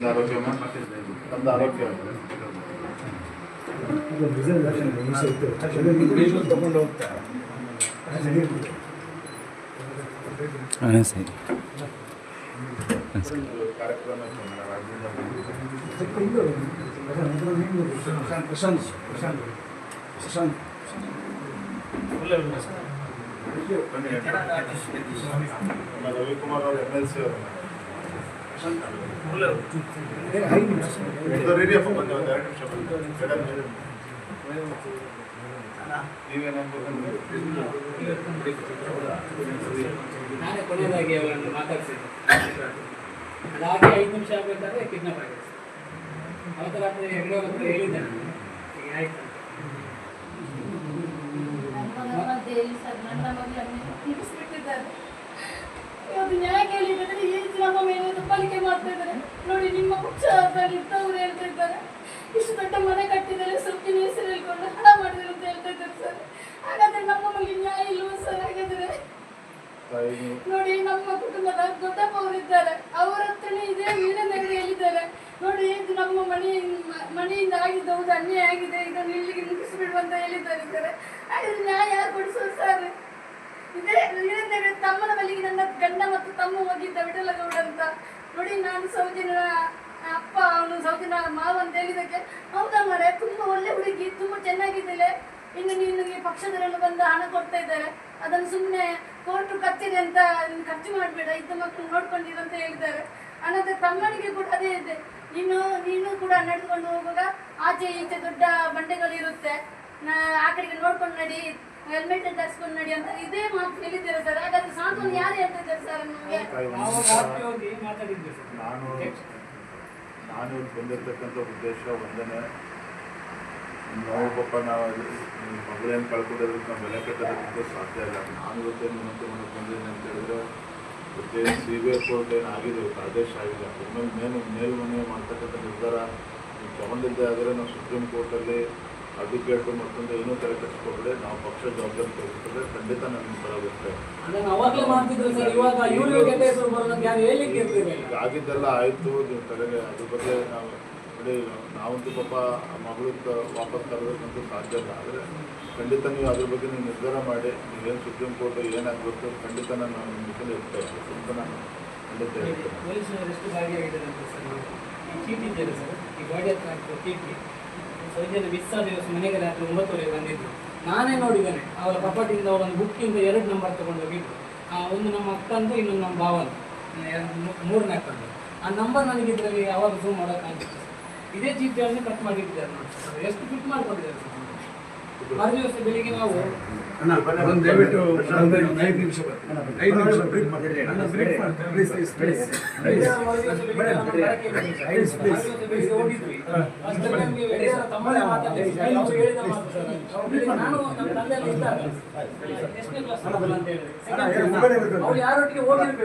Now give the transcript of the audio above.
ನಮ್ದು ಆರೋಗ್ಯಮ್ಮ ನಮ್ದು ಆರೋಗ್ಯ ತಗೊಂಡು ಹೋಗ್ತಾ ಹಾಂ ಸರಿ ಒಂದು ಕಾರ್ಯಕ್ರಮ ಇತ್ತು ನಮ್ಮ ರಾಜ್ಯದಿಂದ ಪ್ರಶಾಂತ್ ಪ್ರಶಾಂತ್ ಪ್ರಶಾಂತ್ ಬನ್ನಿ ನಮ್ಮ ರವಿಕುಮಾರ್ ಅವರು ಎಮ್ ಎಲ್ ಸಿ ಅವರು ನಾನೇ ಕೊನೆಯದಾಗಿ ಅವರನ್ನು ಮಾತಾಡಿಸಿದ್ದೆ ಅದಾಗಿ ಐದು ನಿಮಿಷ ಆಗಬೇಕಾದ್ರೆ ಕಿಡ್ನಾಪ್ ಆಗಿದೆ. ಅವತ್ತು ರಾತ್ರಿ ಹೆಗ್ಡೆ ಹತ್ರ ಹೇಳಿದ್ದೆ ಹೀಗೆ ಆಯ್ತು. ನ್ಯಾಯ ಕೇಳಿದ್ರೆ ಮಾಡ್ತಾ ನೋಡಿ, ನಿಮ್ಮ ಇದ್ದವರು ಹೇಳ್ತಾ ಇದ್ದಾರೆ. ಇಷ್ಟು ದೊಡ್ಡ ಮನೆ ಕಟ್ಟಿದ್ದಾರೆ ಸೊಪ್ಪಿನ ಹೆಸರು ಹೇಳ್ಕೊಂಡು ಹಣ ಮಾಡಿದ್ರು ಅಂತ ಹೇಳ್ತಾ ಇದ್ದಾರೆ ಸರ್. ಹಾಗಾದ್ರೆ ನಮ್ಮ ನ್ಯಾಯ ಇಲ್ವ ಸರ್? ಹಾಗಾದ್ರೆ? ನೋಡಿ, ನಮ್ಮ ಕುಟುಂಬದ ದೊಡ್ಡಪ್ಪ ಅವರಿದ್ದಾರೆ ಅವರ ಹತ್ರನೇ ಇದೇ ಹೇಳಿದ್ದಾರೆ ನೋಡಿ, ಇದು ನಮ್ಮ ಮನೆ, ಮನೆಯಿಂದ ಆಗಿದ್ದ ಹೌದು, ಅನ್ಯಾಯ ಆಗಿದೆ. ಇದನ್ನು ಇಲ್ಲಿಗೆ ಮುಗಿಸ್ಬಿಡು ಅಂತ ಹೇಳಿದ್ದಾರೆ ಸರ್. ಹಾಗಾದ್ರೆ ನ್ಯಾಯ ಯಾರು ಸರ್? ಇದೇ ವೀರನಗರ ತಮ್ಮನ ಬಳಿಗೆ ನನ್ನ ಗಂಡ ಮತ್ತು ತಮ್ಮ ಹೋಗಿದ್ದ ವಿಠಲಗೌಡ ಅಂತ. ನೋಡಿ, ನಾನು ಸೌದಿನ ಅಪ್ಪ, ಅವನು ಸೌದಿನ ಮಾವ ಅಂತ ಹೇಳಿದಕ್ಕೆ ಹೌದಾ ಮರೆ ತುಂಬ ಒಳ್ಳೆ ಹುಡುಗಿ, ತುಂಬ ಚೆನ್ನಾಗಿದ್ದಾಳೆ. ಇನ್ನು ನೀನು ಈ ಪಕ್ಷದವರೆಲ್ಲ ಬಂದು ಹಣ ಕೊಡ್ತಾ ಇದ್ದಾರೆ. ಅದನ್ನು ಸುಮ್ಮನೆ ಕೋರ್ಟು ಕತ್ತಿದೆ ಅಂತ ಖರ್ಚು ಮಾಡಬೇಡ, ಇದ್ದ ಮಕ್ಕಳು ನೋಡ್ಕೊಂಡಿರು ಅಂತ ಹೇಳಿದ್ದಾರೆ. ಅನಂತರ ತಮ್ಮನಿಗೆ ಕೂಡ ಅದೇ ಇದೆ. ನೀನು ನೀನು ಕೂಡ ನಡೆದುಕೊಂಡು ಹೋಗುವಾಗ, ಆಚೆ ಈಚೆ ದೊಡ್ಡ ಬಂಡೆಗಳು ಇರುತ್ತೆ ಆ ಕಡೆಗೆ ನೋಡ್ಕೊಂಡು ನಡಿ. ಹೆಲ್ಮೆಟ್ ಧರಿಸ್ಕೊಂಡು ನಡಿ ಅಂತ ಇದೇ ಮಾತು ಹೇಳಿದ್ದೀರಾ ಸರ್. ಹಾಗಾದ್ರೆ ಸಾಂತ್ವನ ಯಾರು ಹೇಳ್ತಿದ್ದಾರೆ ಸರ್ ನಮಗೆ? ತಾಯಿ ನಾವು ಒಂದು ಹೋಗಿ ಮಾತಾಡಿದ್ವಿ ಸರ್. ನಾನು ನಾನು ಬಂದಿರತಕ್ಕಂಥ ಉದ್ದೇಶ ಒಂದನೇ ನೋವು ಪಾಪ ನಾವು ಮಗಳೇನು ಕಳ್ಕೊಂಡಿರೋದಕ್ಕೆ ನಾವು ಬೆಲೆ ಕಟ್ಟೋದಕ್ಕೆ ಸಾಧ್ಯ ಇಲ್ಲ. ನಾನು ಇವತ್ತೇ ನಿಮ್ಮಂತೆ ಮನೆಗೆ ಬಂದಿದ್ದೀನಿ ಅಂತ ಹೇಳಿದ್ರೆ ಇವತ್ತೇ ಸಿ ಬಿ ಐ ಕೋರ್ಟ್ ಏನು ಆಗಿದೆ ಇವತ್ತು ಆದೇಶ ಆಗಿದೆ. ಒಮ್ಮೆ ಮೇಲು ಮೇಲ್ಮನೆ ಮಾಡ್ತಕ್ಕಂಥ ನಿರ್ಧಾರ ನೀವು ತಗೊಂಡಿದ್ದೆ ಆದರೆ ನಾವು ಸುಪ್ರೀಂ ಕೋರ್ಟಲ್ಲಿ ಅಡ್ವೊಕೇಟು ಮತ್ತೊಂದು ಏನೂ ತಲೆ ಕಟ್ಟಿಸ್ಕೊಬೇಡಿ ನಾವು ಪಕ್ಷ ಜವಾಬ್ದಾರಿ ತೆಗೆದುಕೊಂಡ್ರೆ ಖಂಡಿತ ಇರ್ತೀವಿ ಈಗ ಆಗಿದ್ದೆಲ್ಲ ಆಯಿತು ನೀವು ತಲೆಗೆ ಅದ್ರ ಬಗ್ಗೆ ನಾವು ನೋಡಿ ನಾವಂತೂ ಪಾಪ ಮಗಳು ವಾಪಸ್ ತರಬೇಕಂತೂ ಸಾಧ್ಯ ಇಲ್ಲ. ಆದರೆ ಖಂಡಿತ ನೀವು ಅದ್ರ ಬಗ್ಗೆ ನೀವು ನಿರ್ಧಾರ ಮಾಡಿ ನೀವೇನು ಸುಪ್ರೀಂ ಕೋರ್ಟ್ ಏನಾಗಬೇಕು ಖಂಡಿತ ನಾನು ನಿಮ್ಮ ಜೊತೆ ಇರ್ತೇವೆ ಅಂತ ನಾನು ಖಂಡಿತ ಹೇಳ್ತೇನೆ. ಮಿಸ್ ಆದ ದಿವಸ ಮನೆಗೆ ರಾತ್ರಿ ಒಂಬತ್ತುವರೆಗೆ ಬಂದಿದ್ರು. ನಾನೇ ನೋಡಿದ್ದೇನೆ. ಅವರ ಕಪಾಟಿಂದ ಅವರೊಂದು ಬುಕ್ಕಿಂದ ಎರಡು ನಂಬರ್ ತಗೊಂಡು ಆ ಒಂದು ನಮ್ಮ ಅಕ್ಕಂದು, ಇನ್ನೊಂದು ನಮ್ಮ ಭಾವನ ಮೂರನೇ ಅಕ್ಕಂದು. ಆ ನಂಬರ್ ನನಗೆ ಇದರಲ್ಲಿ ಯಾವಾಗ ಝೂಮ್ ಮಾಡೋಕ್ಕಾಗಿತ್ತು ಇದೇ ಚೀಟಿಯನ್ನು ಕಟ್ ಮಾಡಿಟ್ಟಿದ್ದಾರೆ ನೋಡಿ. ಎಷ್ಟು ಫಿಟ್ ಮಾಡ್ಕೊಂಡಿದ್ದಾರೆ. ಸರ್ ಮರು ದಿವಸ ಬೆಳಿಗ್ಗೆ ನಾವು ದಯವಿಟ್ಟು ಐದು ನಿಮಿಷ ಐದು ನಿಮಿಷ ಬ್ರೇಕ್ ಮಾಡಿ. ಯಾರೊಟ್ಟಿಗೆ ಹೋಗಿರ್ಬೇಕು